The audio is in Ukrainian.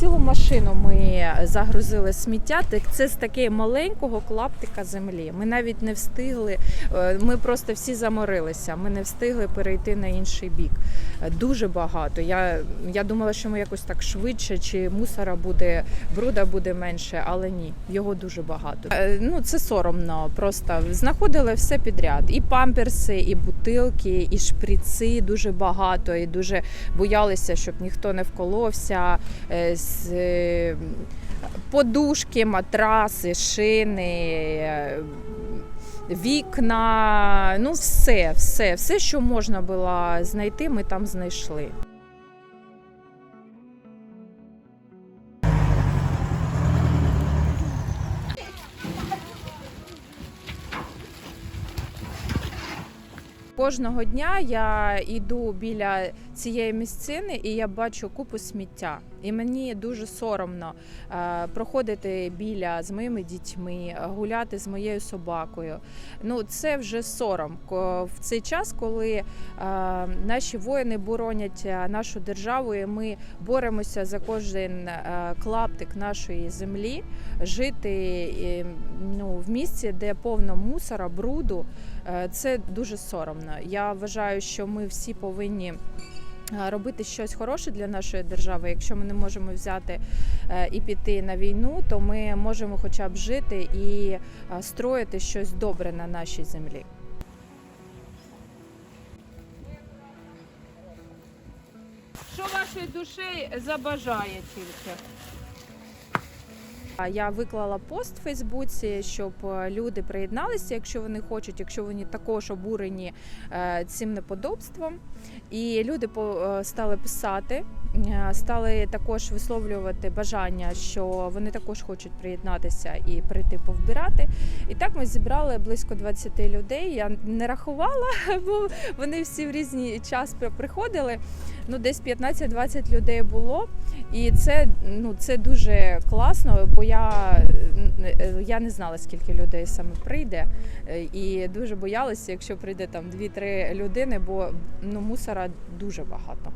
цілу машину ми загрузили сміття. Це з такого маленького клаптика землі. Ми навіть не встигли. е, Ми просто всі заморилися. Ми не встигли перейти на інший бік. Е, Дуже багато. Я, я думала, що ми якось так швидше, чи мусора буде, бруда буде менше, але ні, його дуже багато. Е, Ну це соромно. Просто знаходили все підряд: і памперси, і бутилки, і шприци дуже багато, і дуже боялися, щоб ніхто не вколовся. Е, з, е, Подушки, матраси, шини. е, Вікна, ну все, все, все, що можна було знайти, ми там знайшли. Кожного дня я йду біля цієї місцини і я бачу купу сміття. І мені дуже соромно е, проходити біля з моїми дітьми, гуляти з моєю собакою. Ну це вже сором. В цей час, коли е, наші воїни боронять е, нашу державу, і ми боремося за кожен клаптик нашої землі, жити ну, в місці, де повно мусора, бруду. Це дуже соромно. Я вважаю, що ми всі повинні. е, Робити щось хороше для нашої держави. Якщо ми не можемо взяти е, і піти на війну, то ми можемо хоча б жити і е, строїти щось добре на нашій землі. Що вашої душі забажає тільки? Я виклала пост в Фейсбуці, щоб е, люди приєдналися, якщо вони хочуть, якщо вони також обурені е, цим неподобством. І люди е, стали писати, стали також висловлювати бажання, що вони також хочуть приєднатися і прийти повбирати. І так ми зібрали близько 20 людей. Я не рахувала, бо вони всі в різний час приходили. Ну, десь 15-20 людей було. І це, ну, це дуже класно, бо я, е, я не знала, скільки людей саме прийде. Е, І дуже боялася, якщо прийде там 2-3 людини, бо ну, мусора дуже багато.